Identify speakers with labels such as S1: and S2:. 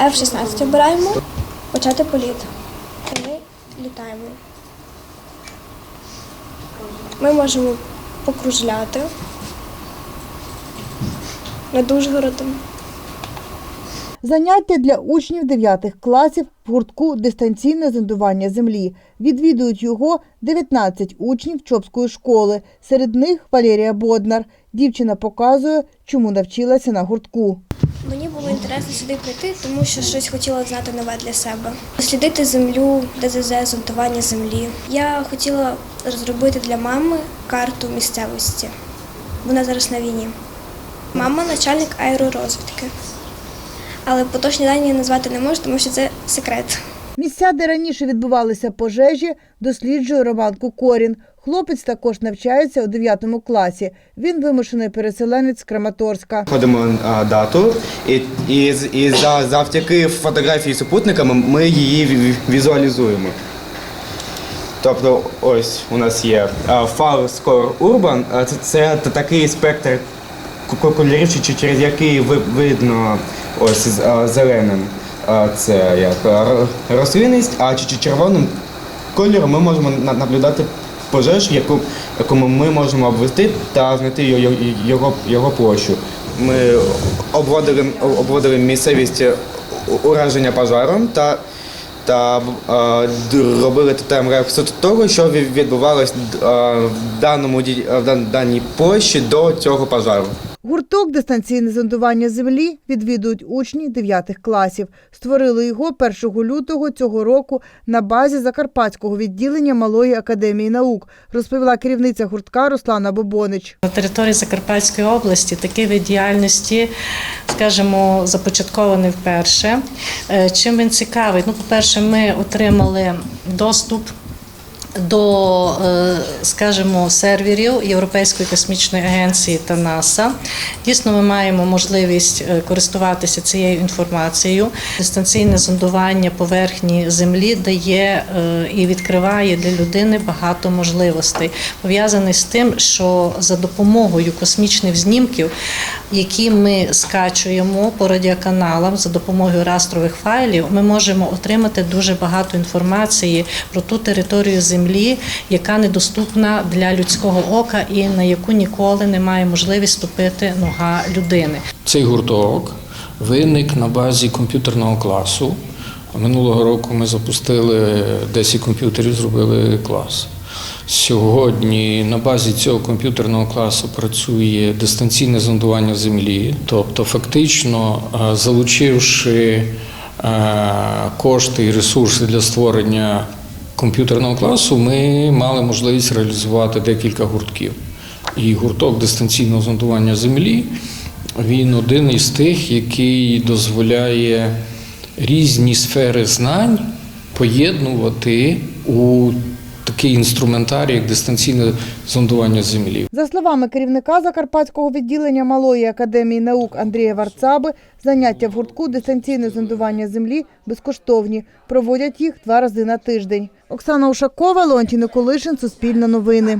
S1: F-16 обираємо. Почати політ. І ми літаємо. Ми можемо покружляти над Ужгородом.
S2: Заняття для учнів 9 класів в гуртку дистанційне зондування землі. Відвідують його 19 учнів Чопської школи. Серед них Валерія Боднар. Дівчина показує, чому навчилася на гуртку.
S1: Мені було інтересно сюди прийти, тому що щось хотіла знати нове для себе. Дослідити землю, ДЗЗ, зонтування землі. Я хотіла розробити для мами карту місцевості. Вона зараз на війні. Мама начальник аеророзвідки. Але поточні дані назвати не можу, тому що це секрет.
S2: Місця, де раніше відбувалися пожежі, досліджує Роман Кукорін. Хлопець також навчається у 9 класі. Він вимушений переселенець з Краматорська.
S3: Ходимо а, дату, і, і, і за, завдяки фотографії супутниками ми її візуалізуємо. Тобто, ось у нас є Score Urban, а це, це такий спектр кольорів, через який ви- видно ось зеленим. А, Це як рослинність, а червоним кольором ми можемо наблюдати пожежу, яку, яку ми можемо обвести та знайти його, його, його площу. Ми обводили, обводили місцевість ураження пожаром та, та е, робили тайм-репсу того, що ві- відбувалось е, в даному в даній площі до цього пожару.
S2: Гурток дистанційне зондування землі відвідують учні 9 класів. Створили його 1 лютого цього року на базі Закарпатського відділення Малої академії наук, розповіла керівниця гуртка Руслана Бобонич.
S4: На території Закарпатської області такий вид діяльності, скажімо, започаткований вперше. Е, Чим він цікавий? Ну, по-перше, ми отримали доступ. До, е, скажімо, серверів Європейської космічної агенції та НАСА дійсно ми маємо можливість е, користуватися цією інформацією. Дистанційне зондування поверхні землі дає е, і відкриває для людини багато можливостей, пов'язаних з тим, що за допомогою космічних знімків, які ми скачуємо по радіоканалам за допомогою растрових файлів, ми можемо отримати дуже багато інформації про ту територію землі, яка недоступна для людського ока і на яку ніколи не має можливість ступити нога людини.
S5: Цей гурток виник на базі комп'ютерного класу. Минулого року ми запустили 10 комп'ютерів, зробили клас. Сьогодні на базі цього комп'ютерного класу працює дистанційне зондування землі, тобто, фактично, е, залучивши е, кошти і ресурси для створення комп'ютерного класу, ми мали можливість реалізувати декілька гуртків. І гурток дистанційного зондування землі він один із тих, який дозволяє різні сфери знань поєднувати у такий інструментарій, як дистанційне зондування землі.
S2: За словами керівника Закарпатського відділення Малої академії наук Андрія Варцаби, заняття в гуртку дистанційне зондування землі безкоштовні. Проводять їх два рази на тиждень. Оксана Ушакова, Леонтій Николишин, Суспільне новини.